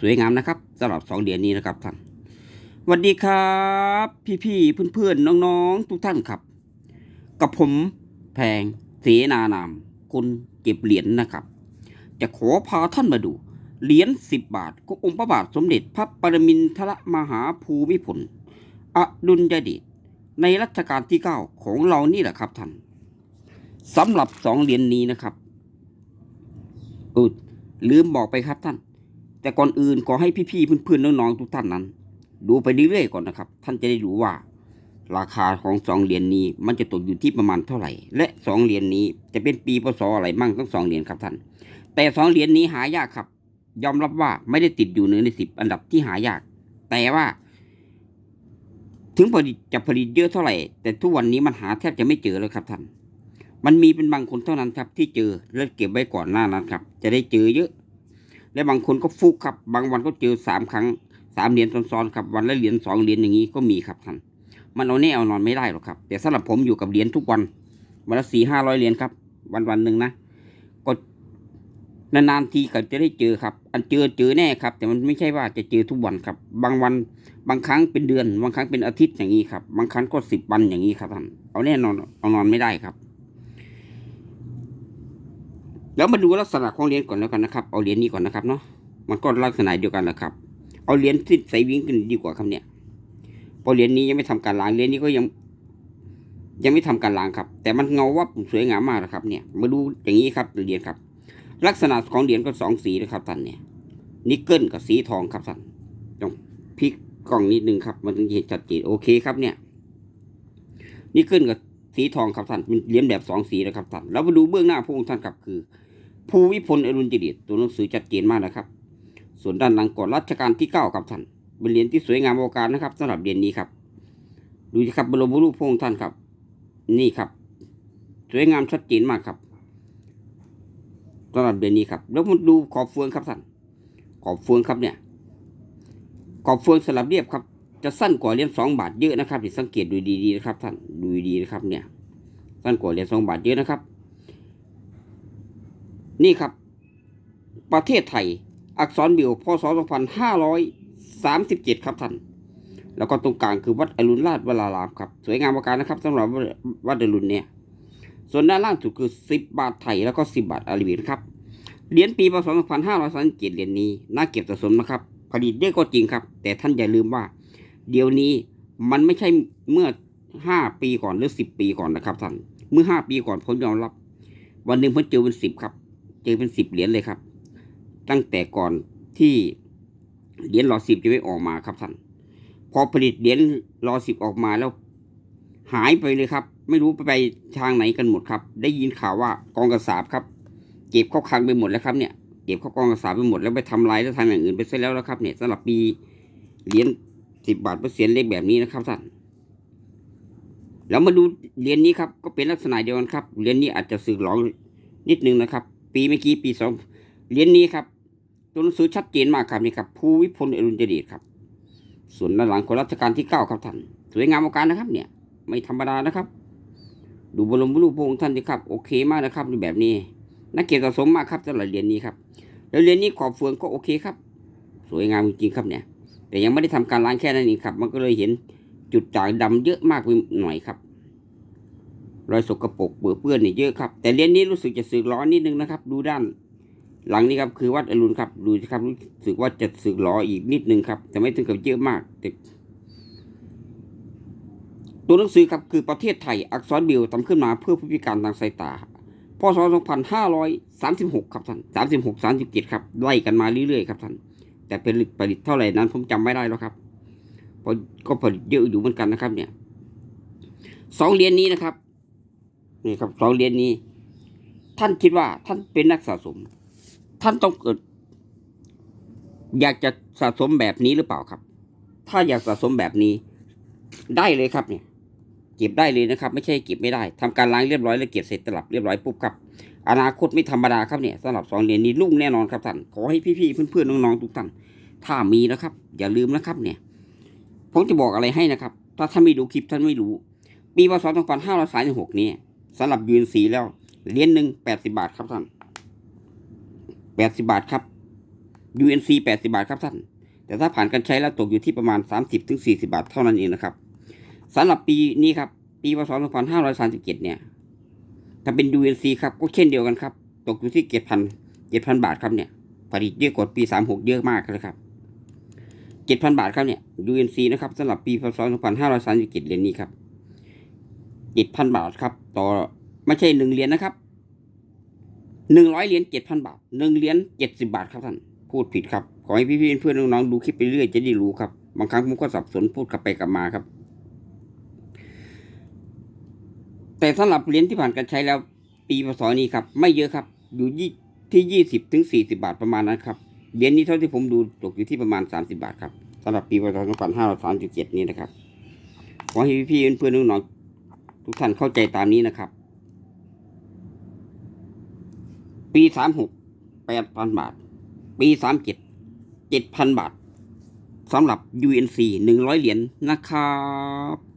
สวยงามนะครับสำหรับสองเหรียญนี้นะครับท่านสวัสดีครับ พี่ๆเพื่อนๆน้องๆ ทุกท่านครับ กับผมแพงเสนานามคนเก็บเหรียญนะครับ จะขอพาท่านมาดูเหรียญสิบบาทขององค์พระบาทสมเด็จพระปรมินทรมหาภูมิพลอดุลยเดชในรัชกาลที่เก้าของเรานี่แหละครับท่านสำหรับสองเหรียญนี้นะครับเออลืมบอกไปครับท่าน แต่ก่อนอื่นขอให้พี่ๆเพื่อนๆน้องๆทุกท่านนั้น ดูไปเรื่อยๆก่อนนะครับ ท่านจะได้รู้ว่า ราคาของสองเหรียญนี้ มันจะตกอยู่ที่ประมาณเท่าไหร่ และสองเหรียญนี้จะเป็นปีพศอะไรมั่งทั้งสองเหรียญครับท่าน แต่สองเหรียญนี้หายากครับ ยอมรับว่าไม่ได้ติดอยู่หนึ่งในสิบอันดับที่หายาก แต่ว่า ถึงผลิตจะผลิตเยอะเท่าไหร่ แต่ทุกวันนี้มันหาแทบจะไม่เจอแล้วครับท่านมันมีเป็นบางคนเท่านั้นครับที่เจอแล้วเก็บไว้ก่อนหน้านั้นครับ จะได้เจอเยอะ และบางคนก็ฟุกครับ บางวันก็เจอสามครั้งสามเหรียญซ้อนๆครับวันละเหรียญสองเหรียญอย่างนี้ก็มีครับท่านมันเอาแน่เอานอนไม่ได้หรอกครับ แต่สำหรับผมอยู่กับเหรียญทุกวันวันละสี่ห้าร้อยเหรียญครับ วันวันหนึ่งนะก็นานๆทีก็จะได้เจอครับ อันเจอเจอแน่ครับ แต่มันไม่ใช่ว่าจะเจอทุกวันครับ บางวันบางครั้งเป็นเดือน บางครั้งเป็นอาทิตย์อย่างนี้ครับ บางครั้งก็สิบวันอย่างนี้ครับท่านเอาแน่นอนเอานอนไม่ได้ครับ แล้วมาดูลักษณะของเหรียญก่อนแล้วกันนะครับ เอาเหรียญนี้ก่อนนะครับเนาะ มันก็ลักษณะเดียวกันแหละครับ เอาเหรียญที่ใส่วิ่งกันดีกว่าครับเนี่ยเพราะเหรียญนี้ยังไม่ทำการล้าง เหรียญนี้ก็ยัง ยังไม่ทำการล้างครับ แต่มันเงาวับสวยงามมากนะครับ เนี่ย มาดูอย่างนี้ครับเหรียญครับ ลักษณะของเหรียญก็สองสีนะครับท่านเนี่ย นิกเกิลกับสีทองครับท่านต้องพลิกกล้องนิดนึงครับ มันถึงจะเห็นชัดเจนโอเคครับเนี่ย นิกเกิลกับสีทองครับท่านเป็นเหรียญแบบสองสีนะครับท่าน แล้วมาดูเบื้องหน้าพระองค์ท่านครับคือ ภูวิพลอรุณจิริตตัวหนังสือชัดเจนมากนะครับ ส่วนด้านหลังก่อนรัชกาลที่เก้าครับท่านเป็นเหรียญที่สวยงามโอกาสนะครับสำหรับเหรียญนี้ครับ ดูสิครับบรมรูปพระองค์ท่านครับ นี่ครับ สวยงามชัดเจนมากครับสำหรับเหรียญนี้ครับ แล้วมาดูขอบเฟืองครับท่านขอบเฟืองครับเนี่ย ขอบเฟืองสลับเรียบครับ จะสั้นกว่าเหรียญสองบาทเยอะนะครับที่สังเกตดูดีๆนะครับท่านดูดีๆนะครับเนี่ยสั้นกว่าเหรียญสองบาทเยอะนะครับ นี่ครับ ประเทศไทย อักษรบิวพศ 2537 ครับท่าน แล้วก็ตรงกลางคือวัดอรุณราชวรารามครับ สวยงามประการนะครับสำหรับวัดอรุณเนี่ย ส่วนด้านล่างสุดคือ 10 บาทไทยแล้วก็ 10 บาทอาราบินะครับ เหรียญปีพศ 2537 เหรียญนี้น่าเก็บสะสมนะครับ ผลิตเยอะก็จริงครับ แต่ท่านอย่าลืมว่า เดี๋ยวนี้มันไม่ใช่เมื่อ 5 ปีก่อนหรือ 10 ปีก่อนนะครับท่าน เมื่อ 5 ปีก่อนผมยอมรับ วันหนึ่งผมเจอเป็นสิบครับ เจอเป็นสิบเหรียญเลยครับ ตั้งแต่ก่อนที่เหรียญรอสิบจะไม่ออกมาครับท่านพอผลิตเหรียญรอสิบออกมาแล้ว หายไปเลยครับ ไม่รู้ไปไปทางไหนกันหมดครับ ได้ยินข่าวว่ากองกระสาบครับเก็บเข้าคลังไปหมดแล้วครับเนี่ยเก็บเข้ากองกระสาบไปหมดแล้วไปทำลายแล้วทำอย่างอื่นไปซะแล้วแล้วครับเนี่ยสำหรับปีเหรียญสิบบาทเปอร์เซ็นต์เลขแบบนี้นะครับท่านแล้วมาดูเหรียญนี้ครับก็เป็นลักษณะเดียวกันครับเหรียญนี้อาจจะสึกหลองนิดนึงนะครับ ปีเมื่อกี้ปีสองเหรียญนี้ครับ ตัวหนังสือชัดเจนมากครับนี่ครับภูวิพลอรุณเจดีครับ ส่วนด้านหลังของรัชกาลที่เก้าครับท่านสวยงามโอกาสนะครับ เนี่ย ไม่ธรรมดานะครับ ดูบรมรูปพระองค์ท่านดีครับ โอเคมากนะครับในแบบนี้นักเก็บสะสมมากครับสำหรับเหรียญนี้ครับแล้วเหรียญนี้ขอบเฟืองก็โอเคครับ สวยงามจริงๆครับเนี่ย แต่ยังไม่ได้ทำการล้างแค่นั้นเองครับ มันก็เลยเห็นจุดจ่ายดำเยอะมากไปหน่อยครับ รอยสกปรกเบื่อเปื้อนเนี่ยเยอะครับ แต่เหรียญนี้รู้สึกจะสึกล้อนิดนึงนะครับ ดูด้าน หลังนี้ครับคือวัดอรุณครับ ดูครับรู้สึกว่าจะสึกล้ออีกนิดนึงครับแต่ไม่ถึงกับเยอะมากแต่ตัวหนังสือครับคือประเทศไทยอักษรบิวทำขึ้นมาเพื่อผู้พิการทางสายตาพศ 2536 ครับท่าน 36 37 ครับ ไล่กันมาเรื่อยๆครับท่าน แต่ผลิตผลิตเท่าไหร่นั้น ผมจำไม่ได้แล้วครับพราะก็ผลิตเยอะอยู่เหมือนกันนะครับ เนี่ย สองเหรียญนี้นะครับ นี่ครับสองเหรียญนี้ ท่านคิดว่าท่านเป็นนักสะสม ท่านต้องเกิด อยากจะสะสมแบบนี้หรือเปล่าครับ ถ้าอยากสะสมแบบนี้ ได้เลยครับเนี่ยเก็บได้เลยนะครับ ไม่ใช่เก็บไม่ได้ทำการล้างเรียบร้อยแล้วเก็บเสร็จตลับเรียบร้อยปุ๊บครับอนาคตไม่ธรรมดาครับเนี่ยสำหรับสองเหรียญนี้ลุ่งแน่นอนครับท่านขอให้พี่ๆเพื่อนๆน้องๆทุกท่านถ้ามีนะครับ อย่าลืมนะครับ เนี่ยผมจะบอกอะไรให้นะครับ ถ้าท่านไม่ดูคลิปท่านไม่รู้ ปีพศ2536นี้ สำหรับยืนสีแล้วเหรียญหนึ่งแปดสิบาทครับท่านแปดสิบาทครับ UNC 80บาทครับท่าน แต่ถ้าผ่านการใช้แล้วตกอยู่ที่ประมาณ30ถึง40บาทเท่านั้นเองนะครับสำหรับปีนี้ครับ ปีพศ2537เนี่ย ถ้าเป็น UNC ครับก็เช่นเดียวกันครับ ตกอยู่ที่7,000 7,000บาทครับเนี่ย ผลิตเยอะกว่าปี36เยอะมากเลยครับ7,000บาทครับเนี่ย UNC นะครับสำหรับปีพศ2537เหรียญนี้ครับ 7,000บาทครับ ต่อไม่ใช่หนึ่งเหรียญนะครับหนึ่งร้อยเหรียญเจ็ดพันบาทหนึ่งเหรียญเจ็ดสิบาทครับท่านพูดผิดครับ ขอให้พี่ๆเพื่อนๆน้องๆดูคลิปไปเรื่อยจะได้รู้ครับ บางครั้งผมก็สับสนพูดกลับไปกลับมาครับ แต่สำหรับเหรียญที่ผ่านการใช้แล้วปีพศนี้ครับ ไม่เยอะครับ อยู่ยี่ที่ยี่สิบถึงสี่สิบาทประมาณนั้นครับเหรียญนี้เท่าที่ผมดูตกอยู่ที่ประมาณสามสิบาทครับสำหรับปีพศสองพันห้าร้อยสามสิบเจ็ดนี้นะครับขอให้พี่ๆเพื่อนๆน้องๆ ทุกท่านเข้าใจตามนี้นะครับ ปีสามหกแปดพันบาท ปีสามเจ็ดเจ็ดพันบาทสำหรับ UNC หนึ่งร้อยเหรียญนะครับ